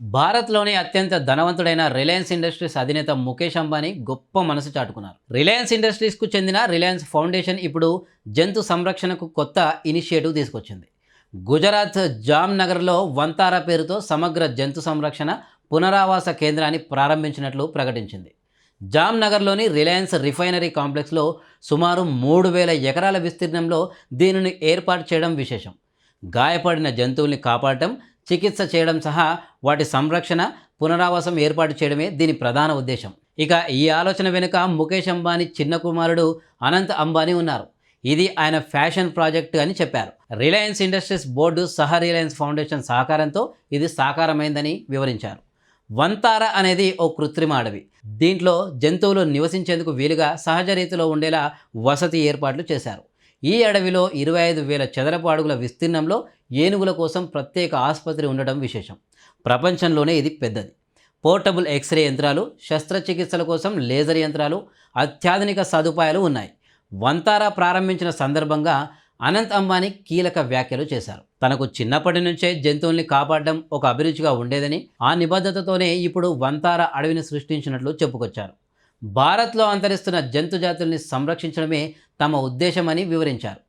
భారత్లోని అత్యంత ధనవంతుడైన Reliance industries అధినేత ముఖేష్ అంబానీ గొప్ప మనసు చాటుకున్నారు. రిలయన్స్ ఇండస్ట్రీస్కు చెందిన రిలయన్స్ ఫౌండేషన్ ఇప్పుడు జంతు సంరక్షణకు కొత్త ఇనిషియేటివ్ తీసుకొచ్చింది. గుజరాత్ జామ్నగర్లో వంతారా పేరుతో సమగ్ర జంతు సంరక్షణ పునరావాస కేంద్రాన్ని ప్రారంభించినట్లు ప్రకటించింది. జామ్నగర్లోని రిలయన్స్ రిఫైనరీ కాంప్లెక్స్లో సుమారు మూడు వేల ఎకరాల విస్తీర్ణంలో దీనిని ఏర్పాటు చేయడం విశేషం. గాయపడిన జంతువుల్ని కాపాడటం చికిత్స చేయడం సహా వాటి సంరక్షణ పునరావాసం ఏర్పాటు చేయడమే దీని ప్రధాన ఉద్దేశం. ఇక ఈ ఆలోచన వెనుక ముఖేష్ అంబానీ చిన్న కుమారుడు అనంత్ అంబానీ ఉన్నారు. ఇది ఆయన ఫ్యాషన్ ప్రాజెక్ట్ అని చెప్పారు. రిలయన్స్ ఇండస్ట్రీస్ బోర్డు సహ రిలయన్స్ ఫౌండేషన్ సహకారంతో ఇది సాకారమైందని వివరించారు. వంతార అనేది ఓ కృత్రిమ అడవి. దీంట్లో జంతువులు నివసించేందుకు వీలుగా సహజ రీతిలో ఉండేలా వసతి ఏర్పాట్లు చేశారు. ఈ అడవిలో ఇరవై ఐదు వేల చదరపు అడుగుల విస్తీర్ణంలో ఏనుగుల కోసం ప్రత్యేక ఆసుపత్రి ఉండడం విశేషం. ప్రపంచంలోనే ఇది పెద్దది. పోర్టబుల్ ఎక్స్రే యంత్రాలు శస్త్రచికిత్సల కోసం లేజర్ యంత్రాలు అత్యాధునిక సదుపాయాలు ఉన్నాయి. వంతారా ప్రారంభించిన సందర్భంగా అనంత్ అంబానీ కీలక వ్యాఖ్యలు చేశారు. తనకు చిన్నప్పటి నుంచే జంతువుల్ని కాపాడడం ఒక అభిరుచిగా ఉండేదని ఆ నిబద్ధతతోనే ఇప్పుడు వంతారా అడవిని సృష్టించినట్లు చెప్పుకొచ్చారు. భారత్లో అంతరిస్తున్న జంతు జాతుల్ని సంరక్షించడమే తమ ఉద్దేశమని వివరించారు.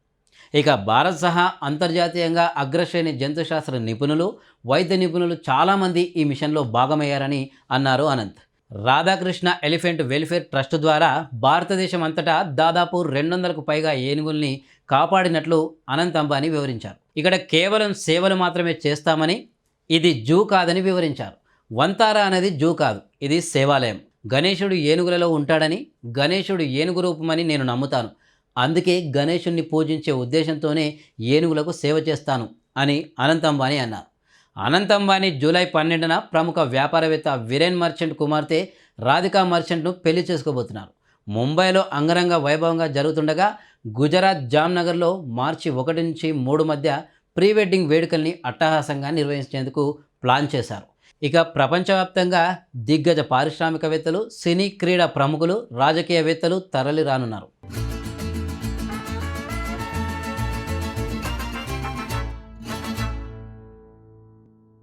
ఇక భారత్ సహా అంతర్జాతీయంగా అగ్రశ్రేణి జంతుశాస్త్ర నిపుణులు వైద్య నిపుణులు చాలామంది ఈ మిషన్లో భాగమయ్యారని అన్నారు Anant. Radhakrishna elephant welfare trust ద్వారా భారతదేశం అంతటా దాదాపు రెండు వందలకు పైగా ఏనుగుల్ని కాపాడినట్లు అనంత్ అంబానీ వివరించారు. ఇక్కడ కేవలం సేవలు మాత్రమే చేస్తామని ఇది జూ కాదని వివరించారు. వంతారా అనేది జూ కాదు ఇది సేవాలయం. గణేశుడు ఏనుగులలో ఉంటాడని గణేశుడు ఏనుగు రూపమని నేను నమ్ముతాను. అందుకే గణేశుణ్ణి పూజించే ఉద్దేశంతోనే ఏనుగులకు సేవ చేస్తాను అని అనంత్ అంబానీ అన్నారు. అనంత్ అంబానీ జూలై పన్నెండున ప్రముఖ వ్యాపారవేత్త విరేన్ మర్చెంట్ కుమార్తె రాధికా మర్చెంట్ను పెళ్ళి చేసుకోబోతున్నారు. ముంబైలో అంగరంగ వైభవంగా జరుగుతుండగా గుజరాత్ జామ్నగర్లో మార్చి ఒకటి నుంచి మూడు మధ్య ప్రీ వెడ్డింగ్ వేడుకల్ని అట్టహాసంగా నిర్వహించేందుకు ప్లాన్ చేశారు. ఇక ప్రపంచవ్యాప్తంగా దిగ్గజ పారిశ్రామికవేత్తలు సినీ క్రీడా ప్రముఖులు రాజకీయవేత్తలు తరలి రానున్నారు